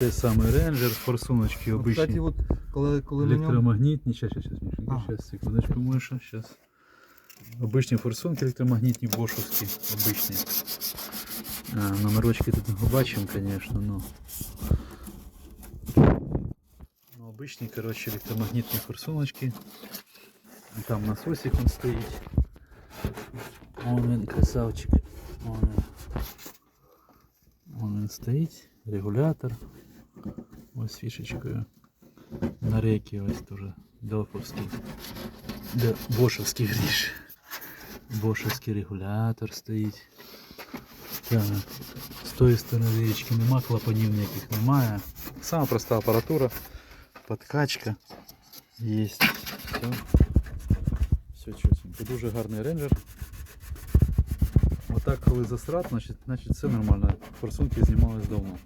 Той самий рейнджер, форсуночки От, Кстати, обичні. от, коли, коли. Електромагнітні, щас, щас, щас, Мішенька, А. щас, секундочку, Миша, щас. Обичні форсунки електромагнітні, бошовські, обичні. А, номерочки тут не побачимо, звісно, ну. Ну, обичні, коротше, електромагнітні форсуночки. Там насосик он стоїть. Вон він, красавчик. Вон він. Вон він стоїть, регулятор. Ось фішечкою. На рейки ось теж Делфовський. Де, Бошевський вірніше. Бошевський регулятор стоїть. Так. З тої сторони річки нема, клапанів ніяких немає. Сама проста апаратура, подкачка. Є. Все. Все чутенько. Дуже гарний рейнджер. Отак, коли засрат, значить, значить все нормально. Форсунки знімались давно.